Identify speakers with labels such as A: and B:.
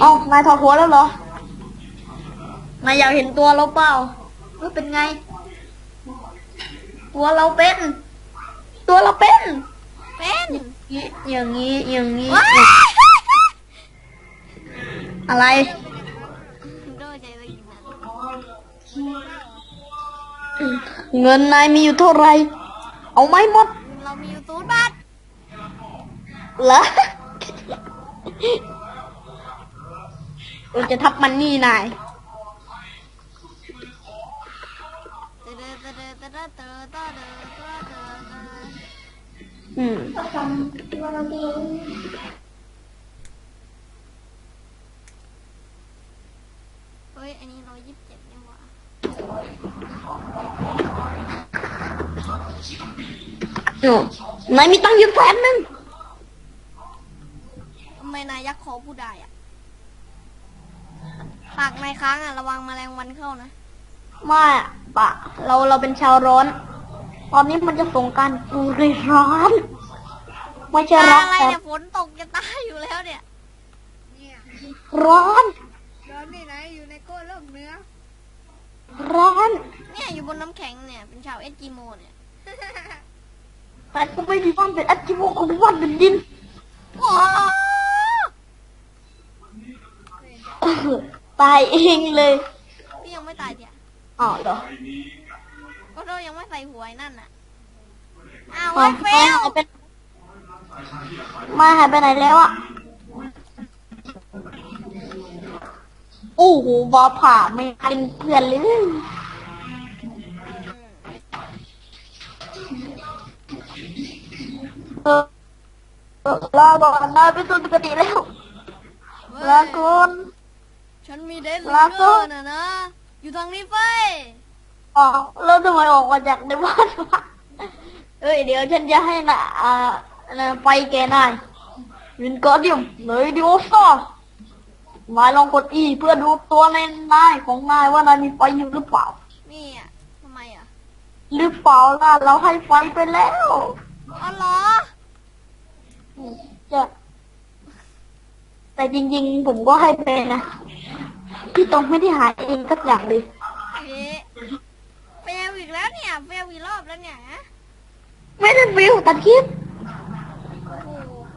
A: เอ้านายถอดหัวแล้วเหรอ นายอยากเห็นตัวเราเปล่าว่าเป็นไง ตัวเราเป็น ตัวเราเป็น
B: เป็น
A: อย่างนี้อย่างนี้
B: ว้าย
A: อะไร
B: โดนใจเลยนะ
A: เงินนายมีอยู่เท่าไหรเอาไหมหมด
B: เรามีอยู่ศูนย์บาท
A: เหรอ เราจะทับมันนี่นาย
B: เตอเดอเตอเดอเตอเดอเตอเดอเตอเดอเตอเดอ
A: อืม
B: เฮ้ย อันนี้ร้อยยี่สิบเจ็ดนี่หว่า
A: โอ้นายมีตังค์อยู่แสนหนึ่ง
B: ทำไมนายยักษ์คอพูดได้อะ ปากนายค้างอะระวังแมลงวันเข้านะ
A: ไม่อะปะ เราเราเป็นชาวร้อน ตอนนี้มันจะสงกรารกูเลยร้อนไม่ใช่ร้อน
B: อะไร
A: แต่
B: เนี่ยฝนตกจะตายอยู่แล้วเนี่ย
A: ร้อน
B: ร้อนนี่นะอยู่ในโก้เริ่มเนื้อ
A: ร้อน
B: เนี่ยอยู่บนน้ำแข็งเนี่ยเป็นชาวเอสกิโมเนี่ย
A: แต่กูไม่มีบ้านเป็นอัจจิโมกูมีบ้านเป็นดิน
B: โอ้
A: เออ ตายเองเลย
B: พี่ยังไม่ตายเดียว
A: อ๋อเหรอ
B: ก็เรายังไม่ใส่หัวไอ้นั่นน่ะอ้าว
A: อ๋อ
B: เฮ้ยเฟ
A: ไม่
B: ล
A: หายไปมาหายไปไหนแล้วอะโอ้โหบอผ่าไม่เป็นเพื่อนเลยเออเออลาก่อนนะเป็นตัวปกติแล้วลาก่อน
B: ฉันมีเดน
A: ลา
B: เก
A: ก่
B: อ
A: อน
B: ร์นะนะ อยู่ทางนี้เฟ้ย
A: อ๋อแล้วทำไมออกมาจากในบ้านวะเอ้ยเดี๋ยวฉันจะให้นะอ่านะไปแกนายวินกอร์ดิมเลยดิโอซ่านายลองกดอีเพื่อดูตัวในนายของนายว่านายมีไฟอยู่หรือเปล่า
B: นี่อะทำไมอะ
A: หรือเปล่าล่ะเราให้ไฟไปแล้ว
B: อ๋อเหรอ
A: จะแต่จริง ๆ ผมก็ให้ไปนะ พี่ตรงไม่ได้หายเองสักอย่างเลย
B: เอ๊ะเฟลอีกแล้วเนี่ยเฟลอีกรอบแล้วเนี่ย
A: ไม่ได้ฟิวตัดคลิป